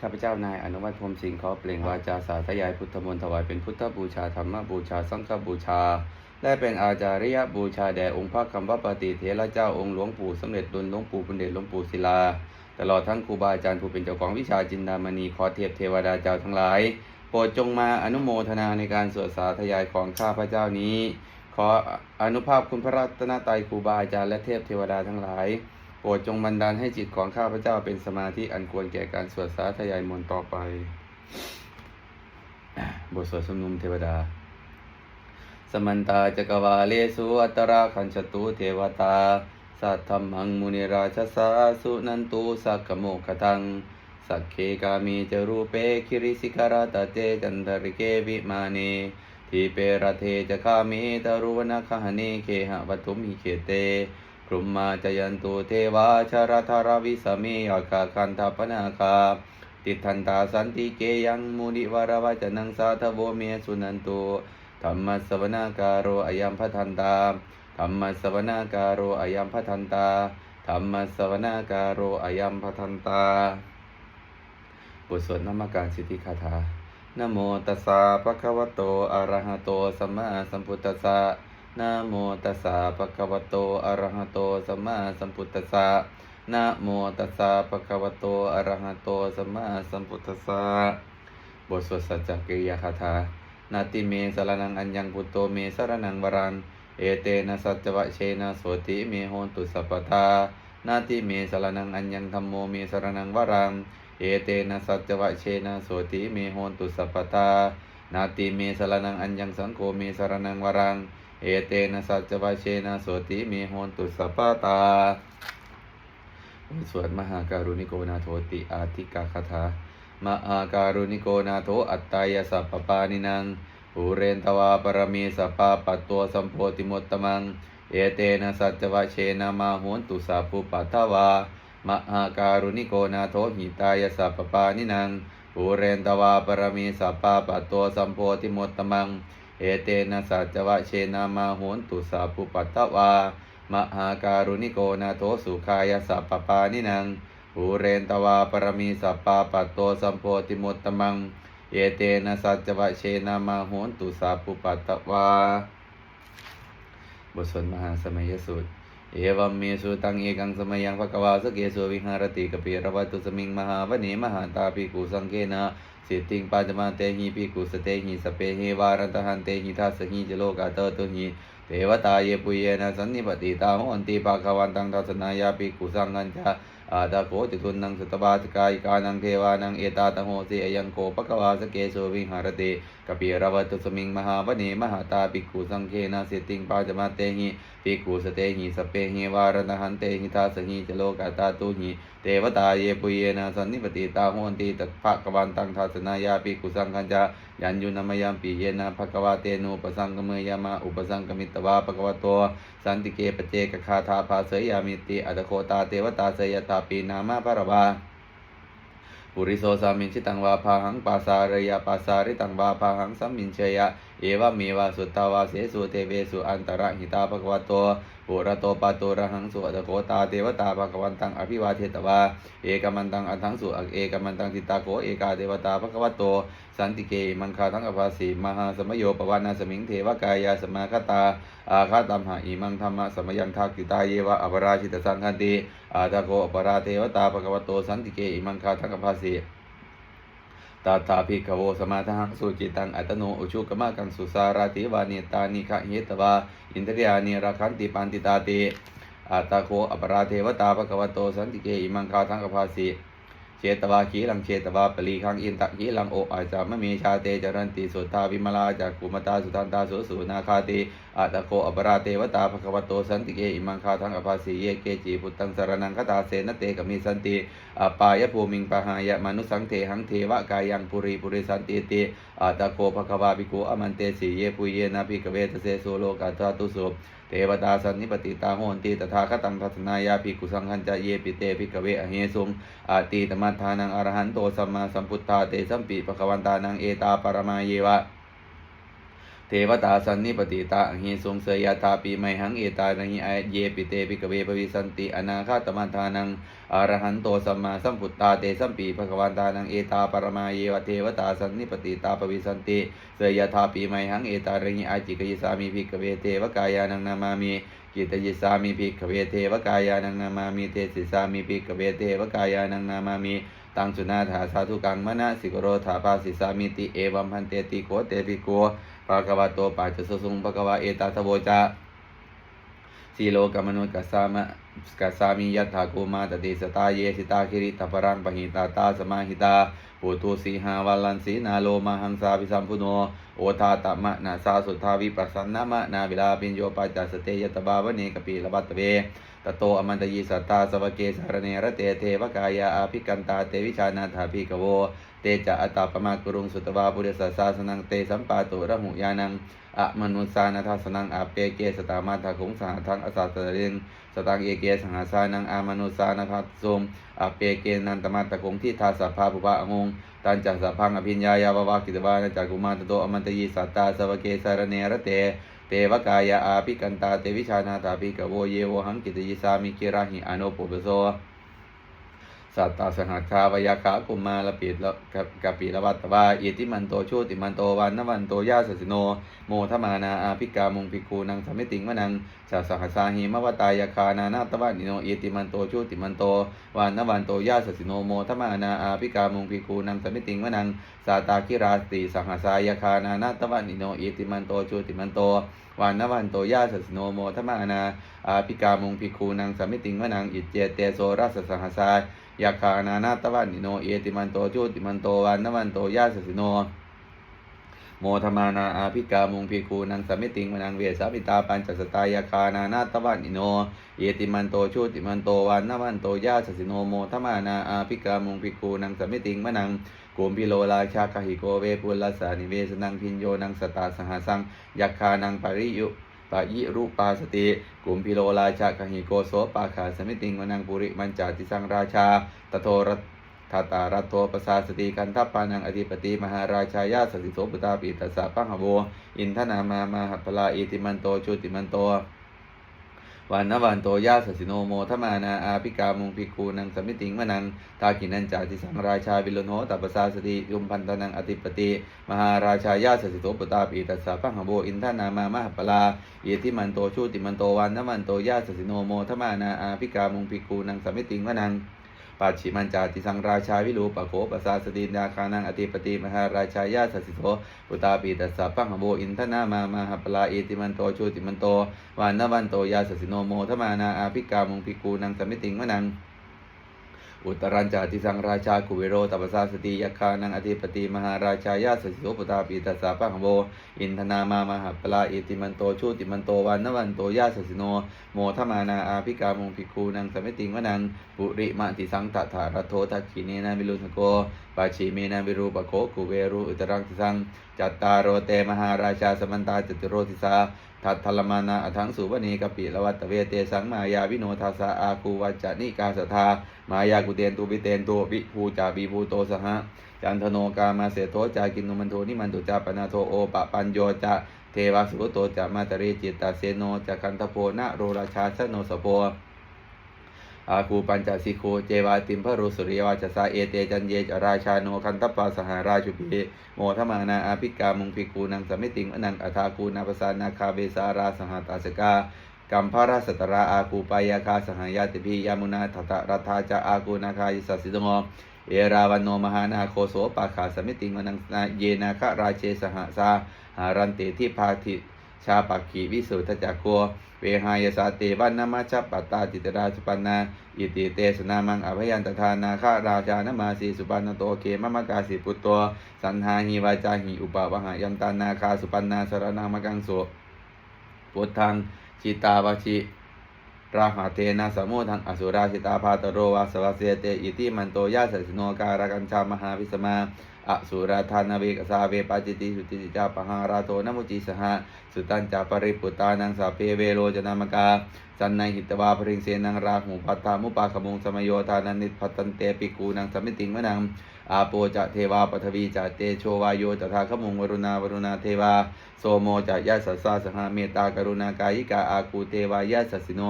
ข้าพเจ้านายอนุวัฒน์พรมสิงห์ขอเปล่งวาจาสาธยายพุทธมนต์ถวายเป็นพุทธบูชาธรรมบูชาสังฆบูชา และเป็นอาจาริยบูชาแด่องค์พระคำวัปฏิเถระเจ้าองค์หลวงปู่สมเด็จดุลหลวงปู่บุญเดชหลวงปู่ศิลา ตลอดทั้งครูบาอาจารย์ผู้เป็นเจ้าของวิชาจินดามณีขอเทพเทวดาเจ้าทั้งหลาย โปรดจงมาอนุโมทนาในการสวดสาธยายของข้าพเจ้านี้ ขออนุภาพคุณพระรัตนตรัยครูบาอาจารย์และเทพเทวดาทั้งหลาย โปรดจงบันดาลให้จิตของข้าพเจ้าเป็นสมาธิอันควรแก่การสวดสาธยายมนต์ต่อไป บทสวดสมนุมเทวดา สมันตาจักวาเลสุอัตราคัญชตุเทวตา สัทธมหังมุนิราชสาสุนันตุสักขโมคตัง สักเคกามีจรูเปคิริสิกราตเตจันทริเกวิมาเนทีเปรเทจะคามิตรุวนาคหเนเคหะวัตุมิเขเต พรุมมาจยันตุเทวาชรธารวิสเมยากาคันทปนาคา ติทันตาสันติเกยังมุนิวารวจนังสาทโวเมสุนันตุธรรมสวนาการโรอยัมพัทันตาธรรมสวนาการโรอยัมพัทันตาธรรมสวนาการโรอยัมพัทันตา บทสวดนามการสิทธิคาถานะโมตัสสะภะคะวะโตอะระหะโตสัมมาสัมพุทธัสสะ นะโมตัสสะภะคะวะโตอะระหะโตสัมมาสัมพุทธัสสะนะโมตัสสะภะคะวะโตอะระหะโตสัมมาสัมพุทธัสสะบทสวดสัจจกิยาคาถานาติเมสรนังอัญญังพุตโตเมสรนังวรัง เอเตนะสัจวะเชนะโสติเมโหตุสัพพทานาติเมสรนังอัญญังธัมโมเมสรนังวรัง เอเตนะสัจวะเชนะโสติเมโหตุสัพพทานาติเมสรนังอัญญังสังโฆเมสรนังวรัง เอเตนะสัจวะเชนะโสติเมโหนตุสัพพตาสวดมหาการุณิโกนาโทติอาทิกาคาถามหาการุณิโกนาโทอัตตายสัพปานินังภูเรนตวาปรมีสัพพปัตตัวสัมโพธิมุตตมัง เอเตนะสัจวะเชนะมาโหนตุสัพพุปัทถวามหาการุณิโกนาโทหิตายสัพปานินังภูเรนตวาปรมีสัพพปัตตัวสัมโพธิมุตตมัง เอเตนะสัจวะเชนะมาโหนตุสัพพุปัตถวามหาการุณิโกนาโทสุขายสัพพปานินังภูเรนตวาปรมีสัพพะปัตตัวสัมโพธิมุตตมังเอเตนะสัจวะเชนะมาโหนตุสัพพุปัตตวาบทสวดมหาสมัยสูตร เอวัมเมสุตังเอกังสมัยังภควาสเกสุวิหารติกปิรวัตุสมิงมหาวเนมหาตาภิกุสังเกนะ สิทิงปัจมาเตหิปิกุสเตหิสเปหิวารันตหันเตหิทัสหิจโลกาเตตุหิเทวตาเยปุเยนะสันนิปติตาโหนติปาควันตังทัสนายาปิกุสังกัญจาอาตาโคติทุนนังสุตบาสกายกานังเทวานังเอตาตโหสิอยังโกปะกวาสเกสุวิหารติ กปิรวัตุสมิงมหาวเนมหาตาภิกขุสังเกนะสิทธิงปัจมาเตหิภิกขุสเตหิสเปหิวารณหันเตหิทัสหิจโลกาตาตุหิเทวตาเยปุเยนะสันนิปติตาโหนติตภะกวันตังทัสนายาภิกุสังกัญจายันยุนามยามปีเยนะภะคะวะเตนุปสังกเมยามาอุปสังกมิตวาภะคะวะโตสันติเกปเจกคาถาภาเสยยามิติอัตโคตาเทวตาเสยตาปีนามาภรวา ปุริโสสามินชิตังวาพาหังปาสารยาปาสาริตังวาพาหังสัมมินเชยะ เอวะเมวะสุตตาวาเสสุเทเวสุอันตระหิตาภควะโตปุระโตปาโตระหังสุอัตโคตาเทวตาภควันตังอภิวาเทตวาเอกมันตังอันทังสุอักเอกมันตังทิตาโกเอกาเทวตาภควะโตสันติเกมังคาทั้งอภาสีมหาสมโยปวานาสมิงเทวกายาสมาคตาอาคาตัมหาอิมังธรรมะสมยังทักกิตาเยวะอปราชิตสังคันติอาตาโกอปราเทวตาภควะโตสันติเกอิมังคาทั้งอภาสี ตาตาภิกขโวสมาทหังสุจิตังอัตโนอุชุกมะกังสุสาราติวานิตานิขะเหตวาอินทรียานิราคันติปันติตาติอาตาโคอปราเทวตาภควโตสันติเกอิมังคาทังกภาสี เชตวาขีลังเชตวาปลีคังอินตะขีลังโออาจามมีชาเตจรันติสุทธาวิมลาจากกุมตาสุทันตาสุสุนาคาติอาตโคอปราเทวตาภควโตสันติเกอิมังคาทังอภาสีเยเกจิพุตังสรนังคตาเสนเตกมิสันติอปายภูมิงปะหายะมนุสังเทหังเทวะกายังปุริปุริสันติติอาตโกภควาภิกขุอมันเตสีเยปุเยนะภิกเวทเสโสโลกาตาตุสุ เทวตาสันนิปติตาโหนตีตถาคตังทัศนายาภิกุสังคันจะเยปิเตภิกเวอเหสุงอาตีตมัทานังอรหันโตสัมมาสัมพุทธาเตสัมปิภควันตานังเอตาปรมาเยวะ เทวตาสันนิปติตาหิสงเสยยตาปีไมหังเอตานังหิอายเยปิเตปิกเวปวิสันติอนาคาตมันทานังอรหันโตสัมมาสัมพุทธาเตสัมปีภควานตานังเอตาปรมาเยวเทวตาสันนิปติตาปวิสันติเสยยตาปีไมหังเอตานังหิอาจิกยิสามิภิกเวเทวกายานังนามามิกิตยิสามิภิกเวเทวกายานังนามามิเตสิสามิภิกเวเทวกายานังนามามิตังสุนาถาสาธุกังมณะสิกโรธาปาสิสามิติเอวัมพันเตติโกเตปิโก ภะคะวะโตปัจจสสุงภะคะวะเอตาทโวจาสีโลกมนุกัสสามะกัสสามิยัตถากุมาตติสตาเยสิตาคิริตปรังปหิตาตาสมาหิตาปุตุสีหาวัลลันสีนาโลมาหังสาวิสัมพุโนโอทาตมะนาสาสุทธาวิปัสสนามะนาวิลาปิญโยปัจจสเตยตบาวเนกปีละบัตเว ตโตอมันตยีสัตตาสวเกสารเนรเตเทวกายาอาภิกันตาเตวิชานาถาภิกโว เตจะอตาปมากรุงสุตวาปุริสสาสนังเตสัมปาตุระหุยานังอะมนุสานาทัสนังอาเปเกสตามาทาคงสหทังอสัตเรินสตังเอเกสหาสานังอามนุสานาทัสสมอาเปเกนันตมาตะคงที่ทาสัพพาภุปะองงตันจัสัพพังอภิญญายาววากิตวานจักุมาตโตอมันตยีสัตตาสวเกสารเนรเต เตวกายาอาภิกันตาเตวิชานาตาภิกโวเยโวหังกิตยิสามิกิราหิอโนปุปโสสัตตาสหัสคาวยาขากุมารปิดละกับปิละวัตตวาอิติมันโตชูติมันโตวันนวันโตยาสสิโน โมทมานาอาภิกามุงภิกูนังสมิติงวนังสาสหัสาหิมวตายาคานานาตวานิโนอิติมันโตชูติมันโตวันนวันโตยาสสิโนโมทมานาอาภิกามุงภิคูนังสมิติงวนังสาตาคิราติสหัสายาคานานาตวานิโนอิติมันโตชูติมันโตวันนวันโตยาสสิโนโมทมานาอาภิกามุงภิคูนังสมิติงวนังอิจเจเตโสรัสสหัสายยาคานานาตวันนิโนเอติมันโตจุติมันโตวันนวันโตยาสสิโน โมธมานาอาภิกามุงพีคูนังสมิติงมนังเวสาปิตาปัญจสตายาคานานาตวันนิโนเอติมันโตชุติมันโตวันนวันโตยาสสิโนโมธมานาอาภิกามุงพีคูนังสมิติงมนังกุมพิโลราชาคหิโกเวปุลสานิเวสนังพินโยนังสตาสหสังยักขานังปริยุปะยิรูปาสติกุมพิโลราชากหิโกโสปาขาสมิติงวนังปุริมันจาติสังราชาตโทร ทัตารัตโทปสาสติกันทัปปานังอธิปติมหาราชายาสสิโสปุตาปิตัสสะปังหโวอินทนามามาหัปปลาอิติมันโตชุติมันโตวันนวันโตยาสสิโนโมทมานาอาภิกามุงภิกูนังสมิติงมนังทากินันจาติสังราชาวิลุนตัปปสาสติยุมพันตนังอธิปติมหาราชายาสสิโสปตาปีตัสสะปังหโบอินทนามามหปลาเยติมันโตชูติมันโตวันนวันโตยาสสิโนโมทมานาอาภิกามุงภิกูนังสมิติงมนัง ปัจฉิมันจาติสังราชาวิรูปะโขปสาสตินาคานังอธิปติมหาราชายาสสิโสปุตาปีตัสสะปังหโบอินทนามามหาปลาเอติมันโตชูติมันโตวันนวันโตยาสสิโนโมทมานาอาภิกามุงภิกูนังสมิติงมนัง อุตรัญจาติสังราชากุเวโรตัปสาสติยคานังอธิปติมหาราชายาสสิโสปตาปีตัสสะปังหโบอินทนามามหาปลาเอติมันโตชูติมันโตวันนวันโตยาสสิโน โมทมานาอาภิกามุงภิกคูนังสมิติงวนังปุริมาติสังตถารโททักขิเนนาวิลุสโกปาชิเมนาวิรูปโคกุเวรุอุตรังติสังจัตตารโรเตมหาราชาสมันตาจตุโรติสา ทัตทลมานาอทังสุวณีกปิละวัตเวเตสังมายาวิโนทัสะอาคูวัจจนิกาสทามายากุเตนตุปิเตนตุวิภูจาบีภูโตสหะจันทโนกามาเสโทจากินุมันโทนิมันตุจาปนาโทโอปะปัญโยจะเทวาสุโตจะมาตเรจิตตาเสโนจะคันทโพนะโรราชาสโนสโพ อาคูปัญจสิโคเจวาติมพระรุสุริยวาจสาเอเตจันเยจราชาโนคันตปาสหาราชุปีโมทมานาอาภิกามุงภิกูนังสมิติงอนังอัฐาคูนาปสานาคาเบสาราสหตาสกากัมภาราสตราอาคูปายาคาสหายาติพียามุนาทัตรัฐาจาอาคูนาคายิสัสสิโงเอราวันโนมหานาโคโสปาขาสมิติงอนังนาเยนาคราเชสหสาหารันเตที่พาทิ ชาปักขีวิสุทธจักโกเวหายสาเตวันนามาชัปปัตตาจิตราสุปันนาอิติเตสนามังอภยันตทานาคาราชานมาสีสุปันนโตเกมมะกาสิปุตโตสันหาหิวาจาหิอุปาวหายันตานาคาสุปันนาสารนามกังโสพุทธังชิตาวชิราหาเทนะสมุทังอสุราชิตาภาตโรวาสวาเสเตอิติมันโตยาสสโนการกัญชามหาวิสมา อสุราธานเวกสาเวปาจิติสุติจิจาปหาราโทนมุจิสหะสุตัญจาปริปุตานังสาเปเวโรจนามกาสันในหิตวาพริงเสนังราหูพัตตามุปาขมุงสมโยธานันิพัตันเตปิกูนังสมิติงวนังอาโปจะเทวาปฐวีจะเตโชวายโยตถาคมุงวรุณาวรุณาเทวาโสโมจะยะสัสสะสหเมตตากรุณากายิกาอาคูเทวายะสัสสิโน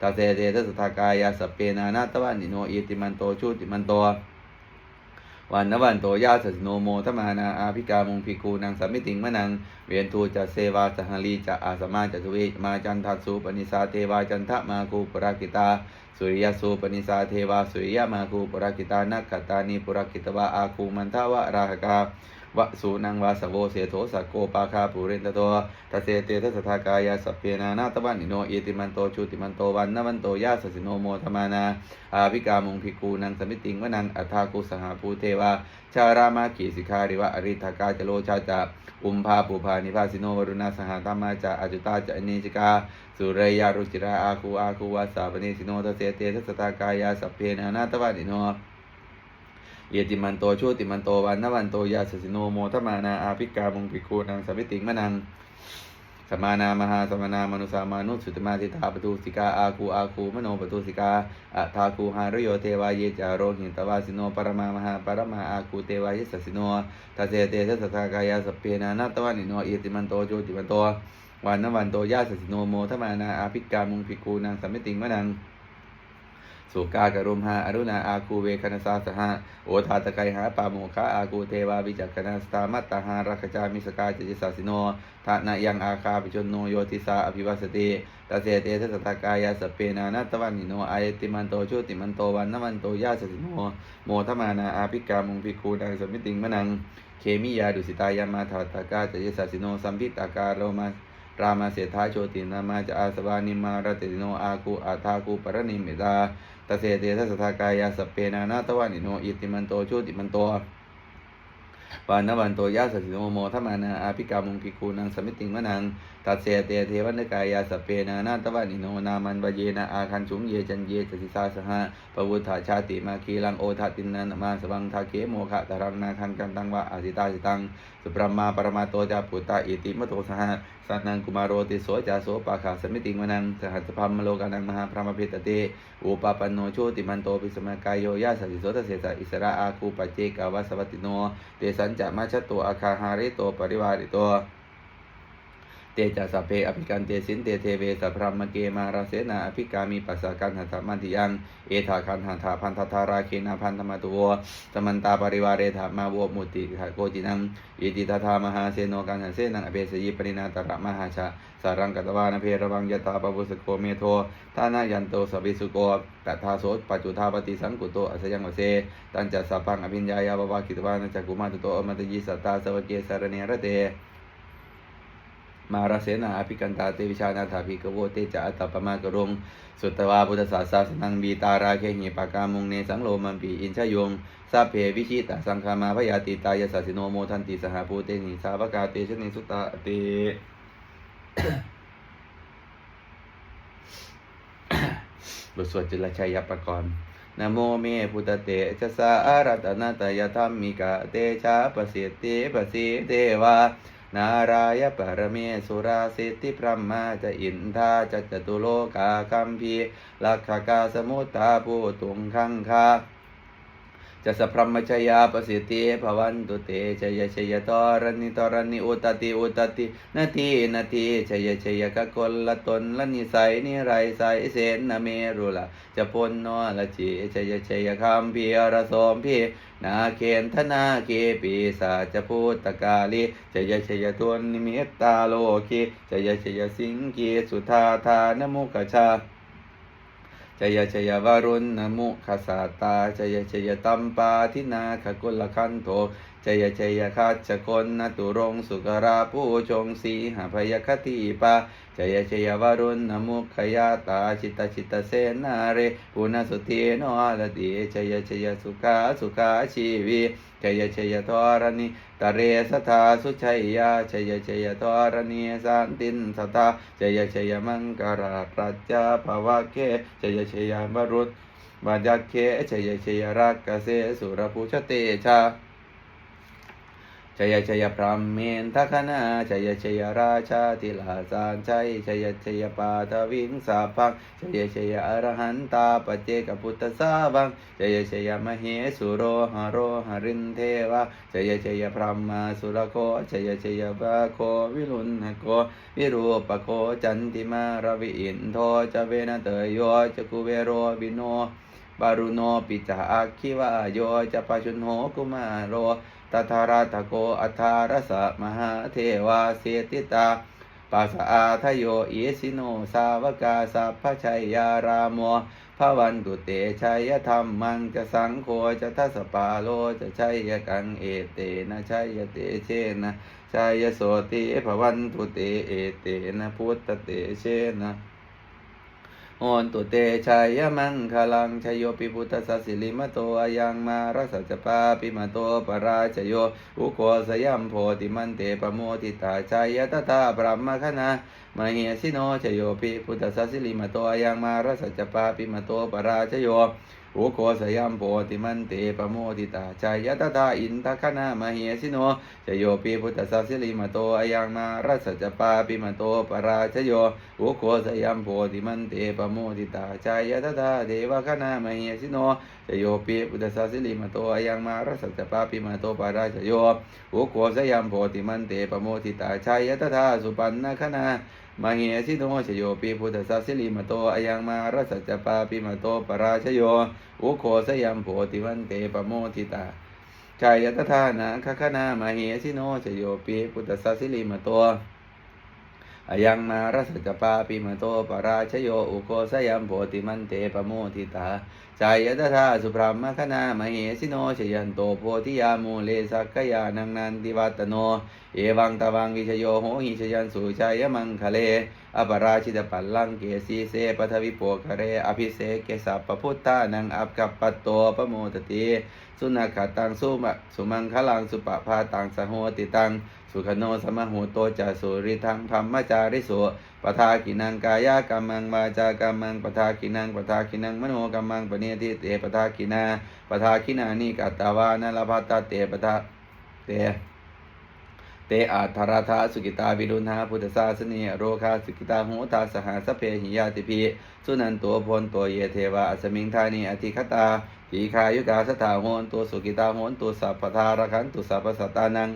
ตาเสเตทัสทากายาสเปนานาตวันนิโนอิติมันโตชุติมันโต วันนวันโตยาสสโนโมทมานาอาภิกามุงพิกูนางสัมมิติงมะนัง เวียนทูจะเซวาสหลีจะอาสมาจะทุเวมาจันทัสสุปนิสาเทวาจันทะมาคูปรากิตา สุริยสุปนิสาเทวาสุริยมาคูปรากิตานักขตานิปรากิตวะอาคูมันทวะราหกา วะสูนังวาสโวเสโทสักโกปาคาปุเรนตโตตเสเตทัสสทากายาสเพนานาตวันนิโนเอติมันโตชุติมันโตวันนวันโตยาสสิโนโมธมานาอาภิกามุงพิกูนังสมิติงวนังอัฏฐากุสหภูเทวาชารามาขีสิการิวะอริทากาจโลชาจะอุมภาปุภานิพาสิโนวรุณาสหธรรมาจะอจุตาจะอเนจิกาสุเรยารุจิราอาคูอาคูวาสาปเนสิโนทเสเตทัสสตากายาสเพนานาตวานิโน เยติมันโตชุติมันโตวันนวันโตยาสสิโนโมทมานาอาภิกามุงปิคูนังสมิติงมะนังสมานามหาสมานามนุสามานุสุตมาติตาปตุสิกาอาคูอาคูมโนปตุสิกาอัฏฐาคูหารโยเทวายเยจารโรหิตวาสิโนปรมามหาปรมาอาคูเทวายสสิโนทัเสเตทัสสทากายาสเพนานาตวานิโนเยติมันโตชุติมันโตวันนวันโตยาสสิโนโมทมานาอาภิกามุงปิคูนังสมิติงมะนัง สุกากรุมหาอรุณาอาคูเวคณสาสหะโอทาตะไกหาปาโมคะอาคูเทวาวิจักคณาสตามัตตาหารักจามิสกาจจิสาสิโนทานายังอาคาปิชนโนโยติสาอภิวัสติตาเสเตทัสตากายาสเปนานาตวันนิโนอายติมันโตชุติมันโตวันนมันโตยาสสิโนโมทมานาอาภิกามุงพิคูนังสมิติงมะนัง เคมิยาดุสิตายามาทาตากาจจิสาสิโนสัมพิตากาโรมารามาเสถาโชตินามาจะอาสวานิมารติโนอาคูอาทาคูปรณิมิตา ตเสเตทัสทากายาสเปนานาตวานิโนอิติมันโตชุติมันโตวานวันโตยาสสิโนโมทมานาอาภิกามุงพิคูนังสมิติงมะนังตัดเสเตเทวันกายาสเปนานาตวานิโนนามันวเยนะอาคันชุงเยจันเยจสิสาสหะปวุฒาชาติมาคีลังโอทาตินันมาสวังทาเกโมคะตรังนาคันกันตังวะอาสิตาสิตังสุปรมาปรมาโตจาปุตตาอิติมโตสหะสันนังกุมารโรติโสจาโสปะขาสมิติงวนังสหัสพัมมโลกานังมหาพรหมเพตติอุปปันโนโชติมันโตปิสมกายโยยาสัสิโสตเสสะอิสระอาคูปัจเจกาวาสวัตติโนเตสัญจะมาชตโตอาคาหาริโตปริวาริโต เตจัสเพอภิกันเตสินเตเทเวสัพรหมเกมาราเสนาอภิกามีปัสสะกันหัตมันติยัง เอธาคันหันธาพันธทาราเคนาพันธมาตุโวสมันตาปริวาเรธามาโวมุติโกจินังอิติตถามหาเสโนกันหันเสนังอเบสยิปรินาตระมหาชาสารังกัตวานเพระวังยตาปวุสโกเมโททานายันโตสวิสุโกกัตถาโสปัจจุทาปฏิสังกุโตอสยังวเสตัญจัสสะปังอภิญญายาบวากิตวานจจกุมาตุโตอมตยิสัตตาสวเกสารเนรเต มาราเสนาอภิกันตาเตวิชานาถาภิกโวเตจะอัตตปมากรุงสุตวาพุทธศาสนานังบีตาราเคหิปากามุงเนสังโลมันปีอินชยงสัพเพวิชิตาสังคามาพยาติตายสัสิโนโมทันติสหภูเตนิสาวกาเตชนิสุตตาเตบทสวดจุลชัยยปกรณ์นะโมเมพุทธเตชะสาอารัตนาตยธรรมิกาเตชะปะสิทธิปะสิเทวา นารายปรเมสุราสิทธิพระมาจะอินทาจะจตุโลกาคัมพีลักขกาสมุตตาภูตุงคังคา จะสัพพมชยาปสิทธิภวันตุเตชยชยตรณิตรณิอุตติอุตตินาทีนาทีชยชยกะกลละตนละนิสัยนิไรใสเสนนเมรุละจะพนนอละจีชยชยคำพีระสมพีนาเคนธนาเกปีสาจะพูตกาลีชยชยตุนนิมิตตาโลกีชยชยสิงกีสุธาธานมุกชา จยจยวารุณนมุขสาตาจยจยตัมปาทินาคกุลคันโทจยจยคัจฉคนนตุรงสุกราผู้ชงสีหพยคติปาจยจยวรุณนมุขยาตาจิตจิตเสนาเรปุณสุธีโนลติจยจยสุขาสุขาชีวีจยจยทรณิตเรสทาสุชัยยาจยจยทรณีสันตินสตาจยจยมังกราปัจจาภวะเกจยจยมรุตวาจักเคจยจยรักเกเสสุรภูชเตชา ชยชยพรหมเมนทคณาชยชยราชาติลาสานชัยชยชยปาทวิงสาพังชยชยอรหันตาปเจกพุทธสาวังชยชยมเหสุโรหโรหรินเทวะชยชยพรหมาสุรโคชยชยบาโควิรุณโควิรูปโคจันติมารวิอินโทจเวนเตยโยจกุเวโรวิโนบารุโนปิจาอาคิวาโยจะปชุนโหกุมาโร ตถาราตโกอัทธารสะมหาเทวาเสติตาปัสสะอาทโยอิสิโนสาวกาสัพพชัยยารามโมภวันตุเตชัยธรรมมังจะสังโฆจะทัสสปาโลจะชัยกังเอเตนะชัยเตเชนะชัยโสติภวันตุเตเอเตนะพุทธเตเชนะ โอนตุเตชัยมังคลังชยโยปิพุทธสัสิลิมโตอายังมารัสสจปาปิมโตปราชโยอุโคสยัมโพติมันเตปโมติตาชัยตถาปรมคณะมเหสิโนชยโยปิพุทธสัสสิลิมโตอายังมารัสจปาปิมาโตปราชโยโอโคสยัมโพติมันเตปโมทิตาชัยตถาอินทคณามเหสิโนชยโยปิพุทธสัสสิลิมโตอายังมารัสจปาปิมาโตปราชโยโอโคสยัมโพธิมันเตปโมทิตาจายตถาเทวคณามเหสิโนชโยปิปุตตสสสิลิมโตอายังมารัสจปาปิมาโตปราชโยโอโคสยัมโพธิมันเตปโมทิตาจายตถาสุปันนคณา มเหสิโนชโยปิพุทธสสสิลิมโตอายังมารัสจปาปิมาโตปราชโยอุโคสยัมโพธิมันเตปโมทิตาชายตถานะคคณามาเหสิโนชโยปิพุทธสสสิลิมโตอายังมารัสจปาปิมาโตปราชโยอุโกสยัมโพติมันเตปโมทิตา จายตถาสุพรหมคณามเหสิโนชยันโตโพธิยามูเลสักกยานังนันติวัตโน เอวังตวังวิชโยโหหิชยันสุชายมังคะเลอปราชิตปัลลังเกสีเสปทวิโปคะเรอภิเสกเกสัพปพุทธานังอัปกัปปตโตปโมตติสุนัขตังสุมะสุมังคลังสุปะพาตังสโหติตัง สุขโนสมหูโตจะสุริทังธรรมจาริสุปทากินังกายกรรมังวาจากรรมังปทากินังปทากินังมโนกรรมังปเนติเตปทากินาปทากินานิกัตตาวานลภัตตาเตปทาเตเตอาธาราธาสุกิตาวิรุณหาพุทธศาสนีโรคาสุกิตาหูตาสหสเพหิยาติพีสุนันตัวพลตัวเยเทวาอสมิงธานีอธิคตาทีคายุกาสถาโหนตัวสุกิตาโหนตัวสัพพทารคันตุสัพพสตานัง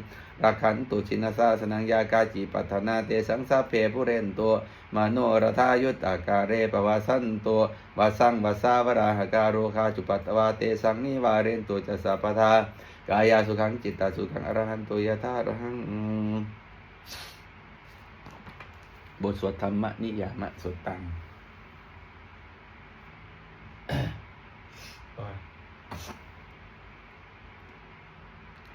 รักขันตุชินสาสนังยากาจิปัฏนาเตสังสาเพผู้เรนตัวมโนรธายุตตากาเรปวาสันตัววาสังวาสาวราหการโรคาจุปัตวาเตสังนิวาเรนตัวจะสัพทากายาสุขังจิตตาสุขังอรหันตุยะธาอรหังบทสวดธรรมนิยามะสุตตัง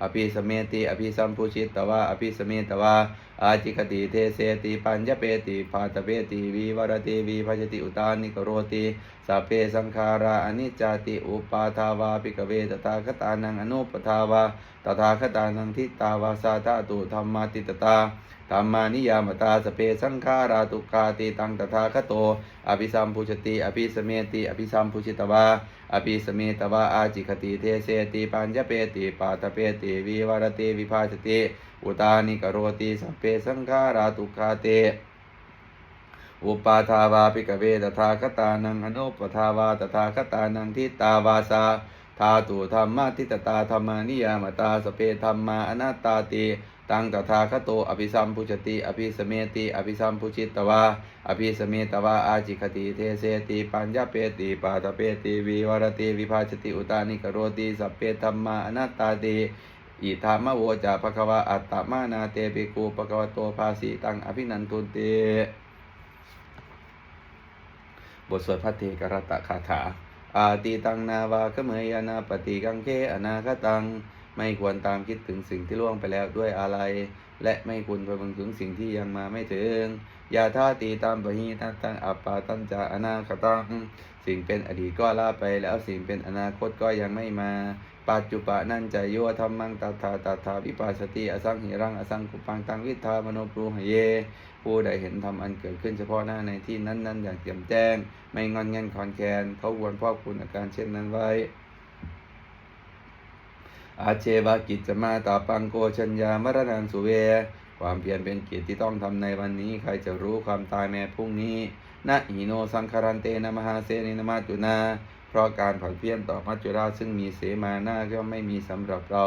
อาราเมตตะโคภะคะวาภิกขุอมันเตสิภิกขโวติปทันเมติตตาธรรมานิยติอภิสัมพุชิตตวะอภิสเมตวะอาจิกติเทเสติปัญญเปติปาตเปติวิวรติวิภจติอุตานิกโรติสัพเพสังขาราอนิจจติอุปาทาวาปิกเวตตาคตานังอนุปทาวาตถาคตานังทิตาวาสาธาตุธรรมาติตตา ธรรมานิยามตาสเปสังขาราตุกาติตังตถาคโต อภิสัมพุชติ อภิสเมติ อภิสัมพุชิตวา อภิสเมตวะอาจิคติเทเสติปัญญเปติปาตเปติวิวรติวิภาชติอุตานิกโรติสเพสังขาราตุคาเตอุปาทาวาปิกเวตถาคตานังอนุปทาวาตถาคตานังทิตาวาสา ธาตุธรรมะทิตตาธรรมานิยามตาสเพธรรมาอนัตตาติตังตถาคโตอภิสัมพุชติอภิสเมติอภิสัมพุชิตตวาอภิสเมตวาอาจิคติเทเสติปัญญาเปติปาตเปติวิวรติวิภาชติอุตานิกโรติสเพธรรมาอนัตตาติอิธามะโวจาภควาอัตตมานาเตปิกูภควโตภาสีตังอภินันทุนเตบทสวดพระเทกรตะคาถา อาติตังนาวาขเมยนาปฏิกังเกอนาคตัง ไม่ควรตามคิดถึงสิ่งที่ล่วงไปแล้วด้วยอะไร และไม่คุณไปบังถึงสิ่งที่ยังมาไม่ถึงยาท่าตีตามปะหีตัตังอัปปาตันจาอนาคตัง สิ่งเป็นอดีตก็ลาไปแล้วสิ่งเป็นอนาคตก็ยังไม่มาปัจจุปะนั่นใจโยธรรมังตัทธาตัทธาวิปัสสติอสังหิรังอสังกุปังตังวิทามโนปรูหเย ผู้ใดเห็นธรรมอันเกิดขึ้นเฉพาะหน้าในที่นั้นนั้นๆอย่างแจ่มแจ้ง ไม่งอนเงันคอนแคนเขาควรพอกคุณอาการเช่นนั้นไว้ อาเชบากิจจะมาตาปังโกชัญญามรณังสุเว ความเพียรเป็นกิจที่ต้องทำในวันนี้ ใครจะรู้ความตายแม้พรุ่งนี้นะหิโนสังคารันเตนะมหาเสนินมาจุนาเพราะการผัดเพี้ยนต่อมัจจุราชซึ่งมีเสมาหน้าก็ไม่มีสำหรับเรา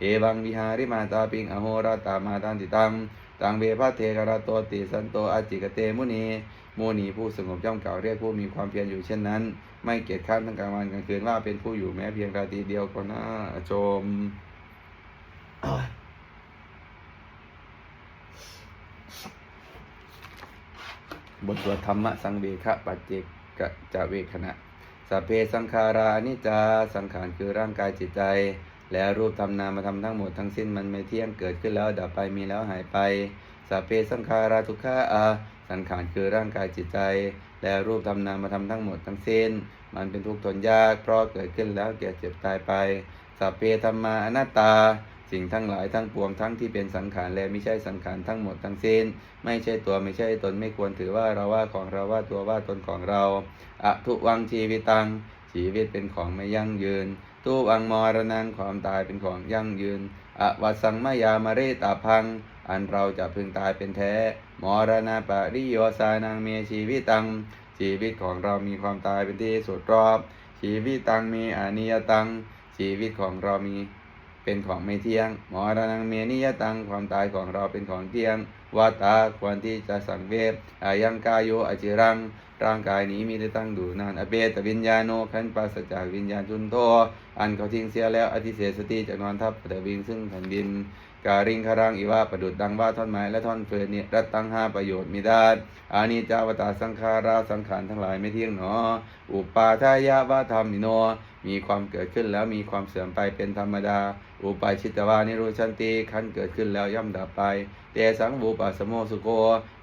เอวังวิหาริมาตาปิงอโหราตามาตันติตังตังเวพะเทกระโตติสันโตอาจิกเตมุนีมุนีผู้สงบย่อมกล่าวเรียกผู้มีความเพียรอยู่เช่นนั้น ไม่เกียจข้านทั้งกลางวันกลางคืนว่าเป็นผู้อยู่แม้เพียงราตรีเดียวก็น่าชมบทสวดธรรมะสังเวคะปัจเจกจะเวคณะสัพเพสังขารานิจจาสังขารคือร่างกายจิตใจ และรูปธรรมนามธรรมทั้งหมดทั้งสิ้นมันไม่เที่ยงเกิดขึ้นแล้วดับไปมีแล้วหายไปสัพเพสังขาราทุกขาอาสังขารคือร่างกายจิตใจ และรูปธรรมนามธรรมทั้งหมดทั้งสิ้น มันเป็นทุกข์ทนยากเพราะเกิดขึ้นแล้วแก่เจ็บตายไปสัพเพธรรมาอนัตตา สิ่งทั้งหลายทั้งปวงทั้งที่เป็นสังขารและไม่ใช่สังขารทั้งหมดทั้งสิ้น ไม่ใช่ตัวไม่ใช่ตนไม่ควรถือว่าเราว่าของเราว่าตัวว่าตนของเราอะทุวังชีวิตังชีวิตเป็นของไม่ยั่งยืน ทุวังมรณังความตายเป็นของยั่งยืนอวัสังมายามาเรตาพัง อันเราจะพึงตายเป็นแท้ มรณะปริโยสานังเมีชีวิตัง ชีวิตของเรามีความตายเป็นที่สุดรอบ ชีวิตตังมีอนิยตัง ชีวิตของเรามี เป็นของไม่เที่ยงหมอรนังเมนิยตังความตายของเราเป็นของเที่ยงวาตาควรที่จะสังเวชอายังกายโยอจิรัง ร่างกายนี้มีได้ตั้งดูนานอเบตวิญญาโนขันปราศจากวิญญาณจุนโทอันเขาทิ้งเสียแล้วอธิเสสติจากนอนทับแต่วิงซึ่งแผ่นดิน การิงคารังอีว่าประดุดดังว่าท่อนไม้และท่อนเฟืนนี่รัตตังห้าประโยชน์มีได้อานิจจาวตาสังขาราสังขารทั้งหลายไม่เที่ยงหนอ อุปาทายะวะธรรมนิโน มีความเกิดขึ้นแล้วมีความเสื่อมไปเป็นธรรมดา อุปาชิตวานิโรชันติขันเกิดขึ้นแล้วย่อมดับไป เตสังบูปัสโมสุโก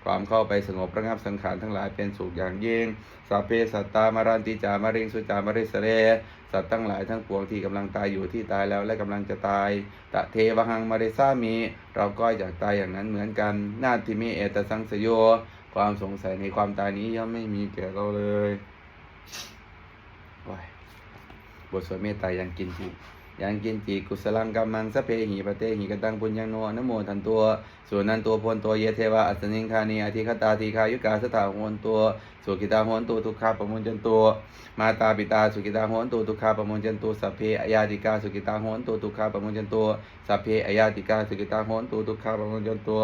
ความเข้าไปสงบระงับสังขารทั้งหลายเป็นสุขอย่างยิ่งสัพเพสัตตามารันติจามาริงสุจามาริสเร สัตว์ทั้งหลายทั้งปวงที่กำลังตายอยู่ที่ตายแล้วและกำลังจะตาย ตะเทวหังมาริสามีเราก็อยากตายอย่างนั้นเหมือนกันนาทิมิเอตสังสโย ความสงสัยในความตายนี้ย่อมไม่มีแก่เราเลยว้าย บทสวดเมตตายังกินจิยังกินจิกุสลังกัมมังสะเพหิปะเตหิกตังปุญญังโนนโมทันตัวส่วนนันตัวพลตัวเยเทวะอัสนิงคานีอธิคตาทีคายุกาสถาโหนตัวสุกิตาโหนตัวทุกขาปมุญจันตัวมาตาปิตาสุกิตาโหนตัวทุกขาปมุญจันตัวสัพเพอยาติกาสุกิตาโหนตัวทุกขาปมุญจันตัวสัพเพอยาติกาสุกิตาโหนตัวทุกขาปมุญจันตัว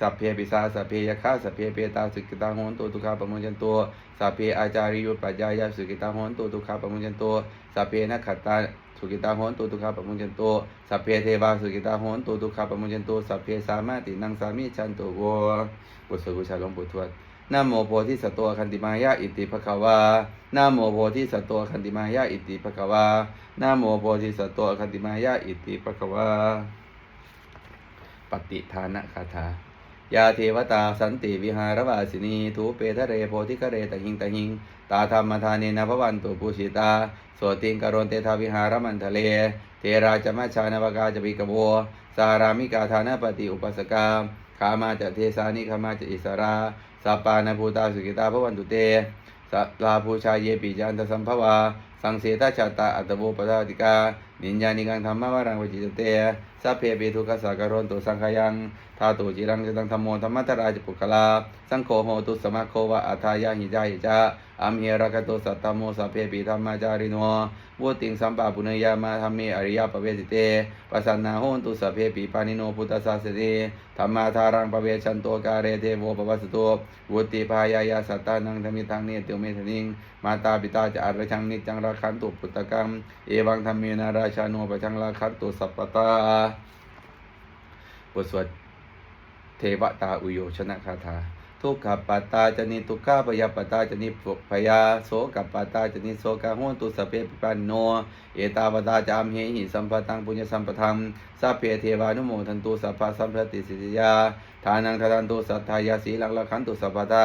สัพเพปิสาสัพเพยคาสัพเพเปตาสุกิตาโหนตัวทุกขาปมุญจันตัวสัพเพอาจาริยุปปัจจายาสุกิตาโหนตัวทุกขาปมุญจันตัว สัพเพนักขัตตาสุกิตาโหนตุทุกขาปมุญจันโตสัพเพเทวาสุกิตาโหนตุทุกขาปมุญจันโตสัพเพสามารตินังสามิชันโตโวบุตรสุชาลงปู่ทวดนะโมโพธิสัตว์ตัวคันติมายะอิติภควานะโมโพธิสัตว์ตัวคันติมายะอิติภควานะโมโพธิสัตว์ตัวคันติมายะอิติภควาปฏิทานะคาถา ยาเทวตาสันติวิหารวาสินีทูเปทะเรโพธิคะเรตหิงตหิง ตาธรรมทานเนนะพวันตุปุชิตาโสติงกรณเตทาวิหารมันทะเล เทราจมัชานวกาจะปิกโวสารามิกาธานาปฏิอุปสกาขามาจะเทสานิขามาจะอิสราสัปปานภูตาสุกิตาพวันตุเตสลาภูชาเยปิจันตสัมภวา สังเสตชาตาอัตโวปทาติกา นิญญานิกังธรรมวารังวจิตเตสัพเพปิทุกขสากรนตุสังขยังทาตุจิรังจตังธรรมโมธรรมัตราจปุกลา สังโฆโหตุสมัคโควะอัทายาหิจาหิจาอัมเฮรกโตสัตตโมสัพเพปิธรรมาจาริโนวุติงสัมปะปุเนยามาธรรมเมอริยปเวสิเตปัสสนาโหนตุสัพเพปิปานิโนพุทธสาสติธรรมาทารังปเวชันโตกาเรเทโวปวัสโตวุติพายายาสัตตานังธรรมิทังเนติวเมธนิงมาตาปิตาจะอารชังนิจังราคันตุปุตตะกังเอวังธรรมเมนาราชาโนปชังราคันตุสัพปตาบทสวดเทวตาอุโยชนะคาถาทุกขปัตตาจนิทุกขาปยาปัตตาจนิปุพยาโสกปัตตาจนิโสกาโหนตุสเพปิปันโน เอตาวตาจามเหหิสัมปตังปุญญสัมปทังสัพเพเทวานุโมทันตุสัพพะสัมปติสิทธิยาทานังทานันตุสัทธายาสีลังละขันตุสัพพตา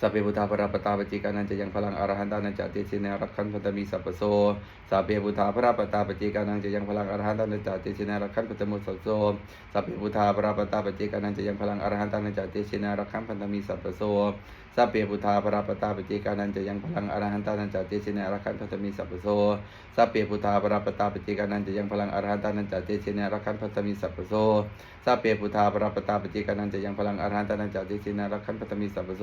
สัพเพพุทธาปราปตาปจิกานันจะยังพลังอรหันตานันจะเตชินารักขันพันตมีสัพโสสัพเพพุทธาปราปตาปจิกานันจะยังพลังอรหันตานันจะเตชินารักขันพันตมุสัพโสสัพเพพุทธาปราปตาปจิกานันจะยังพลังอรหันตานันจะเตชินารักขันพันตมีสัพโส สัพเพพุทธาปราปตาปจิกานันจะยังพลังอรหันตานันจะติสิเนรักขันพันธมีสัพพโสสัพเพพุทธาปราปตาปฏิกานันจะยังพลังอรหันตานันจะเตชิเนรักขันพัตมิสัพพโสสัพเพพุทธาปราปตาปฏิกานันจะยังพลังอรหันตานันจะเตชิเนรักขันพัตมิสัพพโส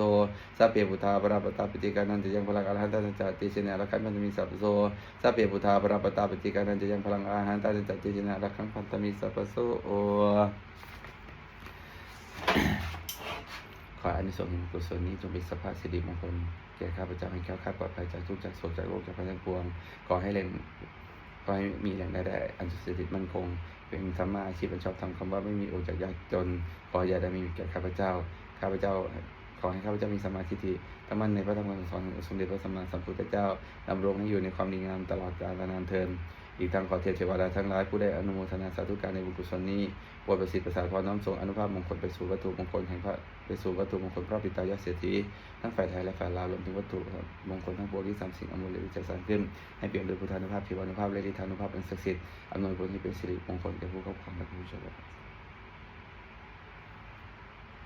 สัพเพพุทธาปราปตาปฏิกานันจะยังพลังอรหันตานันจะเตชิเนรักขันพัตมิสัพพโสสัพเพพุทธาปราปตาปฏิกานันจะยังพลังอรหันตานันจะเตชิเนรักขันพัตมิสัพพโสโอ ขออานิสงส์แห่งกุศลนี้จงเป็นสภาพสิริมงคลแก่ข้าพเจ้าให้แคล้วคลาปลอดภัยจากทุกจากโศกจากโรคจากภัยทั้งปวงขอให้แหล่งขอให้มีแหล่งรายได้อันสุจริตมั่นคง เป็นธรรมะอาชีพเป็นชอบทำคำว่าไม่มีโอจากยากจนขออย่าได้มีแก่ข้าพเจ้า ข้าพเจ้าขอให้ข้าพเจ้ามีสมาธิที่ตั้งมั่นในพระธรรมคำสอนของสมเด็จพระสัมมาสัมพุทธเจ้าดำรงให้อยู่ในความดีงามตลอดกาลนานเทิน อีกทั้งขอเทพเทวดาทั้งหลายผู้ได้อนุโมทนาสาธุการในบุญกุศลนี้โปรดประสิทธิ์ประสาทพรน้อมส่งอนุภาพมงคลไปสู่วัตถุมงคลแห่งพระไปสู่วัตถุมงคลพระปิตายอดเศรษฐีทั้งฝ่ายไทยและฝ่ายลาวรวมถึงวัตถุมงคลทั้งปวงที่สามสิ่งอมูลและวิจัยสารขึ้นให้เปลี่ยนโดยพุทธานุภาพเทวานุภาพและฤทธานุภาพอันศักดิ์สิทธิ์อำนวยผลให้เป็นสิริมงคลแก่ผู้ครอบครองและผู้ชม